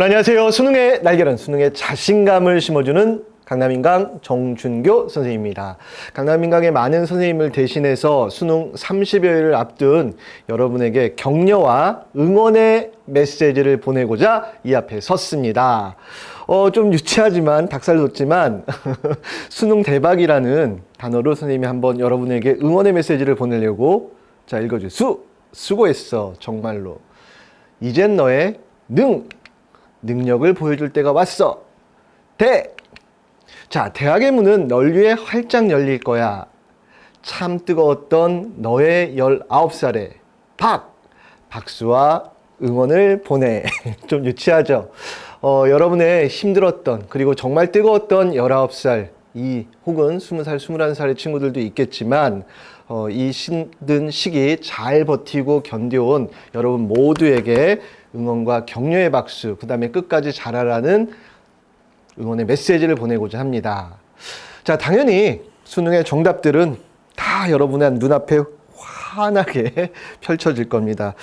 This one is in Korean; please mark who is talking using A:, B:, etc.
A: 안녕하세요. 수능의 날개는 수능의 자신감을 심어주는 강남인강 정준교 선생님입니다. 강남인강의 많은 선생님을 대신해서 수능 30여일을 앞둔 여러분에게 격려와 응원의 메시지를 보내고자 이 앞에 섰습니다. 어, 좀 유치하지만 닭살 돋지만 수능 대박이라는 단어로 선생님이 한번 여러분에게 응원의 메시지를 보내려고 자 읽어주 수 수고했어 정말로 이젠 너의 능 능력을 보여줄 때가 왔어. 대. 자, 대학의 문은 널 위해 활짝 열릴 거야. 참 뜨거웠던 너의 19살에 박! 박수와 응원을 보내. 좀 유치하죠? 어, 여러분의 힘들었던, 그리고 정말 뜨거웠던 19살, 이 혹은 20살, 21살의 친구들도 있겠지만, 어, 이 힘든 시기 잘 버티고 견뎌온 여러분 모두에게 응원과 격려의 박수, 그 다음에 끝까지 잘하라는 응원의 메시지를 보내고자 합니다. 자, 당연히 수능의 정답들은 다 여러분의 눈앞에 환하게 펼쳐질 겁니다.